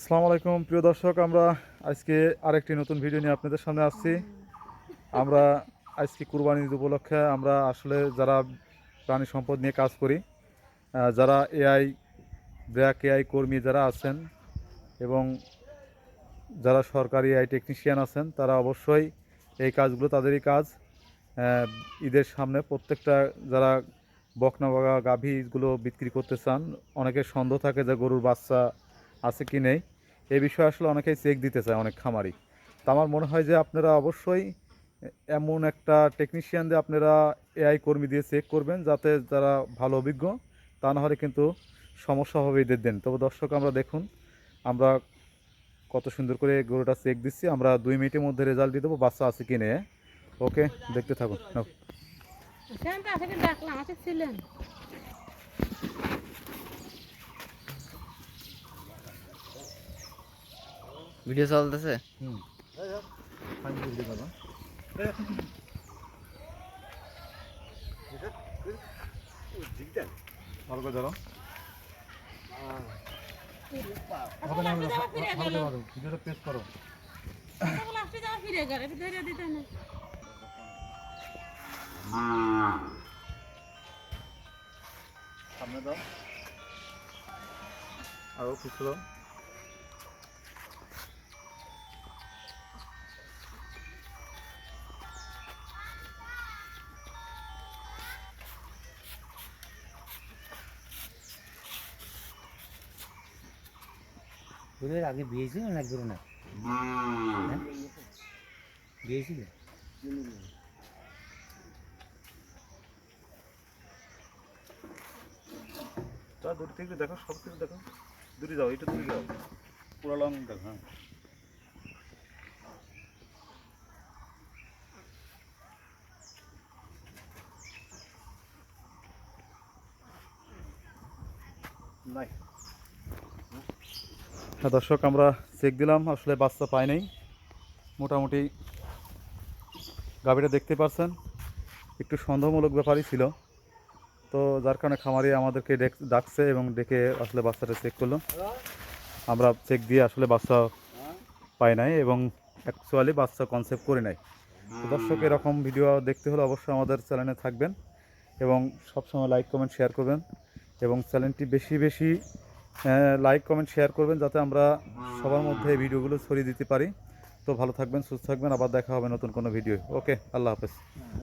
আসসালামু আলাইকুম। প্রিয় দর্শক, আমরা আজকে আরেকটি নতুন ভিডিও নিয়ে আপনাদের সামনে আসছি। আমরা আজকে কুরবানি ঈদ উপলক্ষে আমরা আসলে যারা প্রাণী সম্পদ নিয়ে কাজ করি যারা এআই, ব্র্যাক এআই কর্মী যারা আছেন এবং যারা সরকারি এআই টেকনিশিয়ান আছেন, তারা অবশ্যই এই কাজগুলো তাদেরই কাজ। ঈদের সামনে প্রত্যেকটা যারা বকনা বগা গাভীগুলো বিক্রি করতে চান, অনেকের সন্দেহ থাকে যে গরুর বাচ্চা আছে কি নেই? এই বিষয়ে আসলে অনেকেই চেক দিতে চায়, অনেক খামারি। তা আমার মনে হয় যে আপনারা অবশ্যই এমন একটা টেকনিশিয়ান দিয়ে আপনারা এআই কর্মী দিয়ে চেক করবেন যাতে যারা ভালো অভিজ্ঞ, তা না হলে কিন্তু সমস্যা হবে ঈদের দিন। তবে দর্শক, আমরা দেখুন, আমরা কত সুন্দর করে গরুটা চেক দিচ্ছি। আমরা দুই মিনিটের মধ্যে রেজাল্ট দিয়ে দেবো, বাচ্চা আছে কি নেই। ওকে দেখতে থাকুন। ছিলেন ভিডিও চলতেছে হুম আমি বুঝতে পারলাম ভালো করে ধরো হবে না, হবে না, ভালো করে ধরো। ভিডিওটা প্রেস করো ফিরে গেল ধরে দিতে না সামনে দাও আরও পিছু তোদের আগে বিয়ে ছিল না একদম না? হ্যাঁ? বিয়ে ছিল তা দূর থেকে দেখো সব কিছু দেখো। দূরে যাও এটা দূরে যাও। পুরো লং দেখো হ্যাঁ। নাই। হ্যাঁ দর্শক, আমরা চেক দিলাম, আসলে বাচ্চা পাই নাই। মোটামুটি গাভীটা দেখতে পারছেন, একটু সন্দেহমূলক ব্যাপারই ছিল। তো যার কারণে খামারি আমাদেরকে ডেক- ডাকছে এবং ডেকে আসলে বাচ্চাটা চেক করল। আমরা চেক দিয়ে আসলে বাচ্চা পাই নাই এবং অ্যাকচুয়ালি বাচ্চা কনসেপ্ট করে নাই। দর্শক, এরকম ভিডিও দেখতে হলে অবশ্যই আমাদের চ্যানেলে থাকবেন এবং সবসময় লাইক কমেন্ট শেয়ার করবেন এবং চ্যানেলটি বেশি বেশি লাইক কমেন্ট শেয়ার করবেন যাতে আমরা সবার মধ্যে এই ভিডিওগুলো ছড়িয়ে দিতে পারি। তো ভালো থাকবেন, সুস্থ থাকবেন, আবার দেখা হবে নতুন কোনো ভিডিও ওকে আল্লাহ হাফেজ।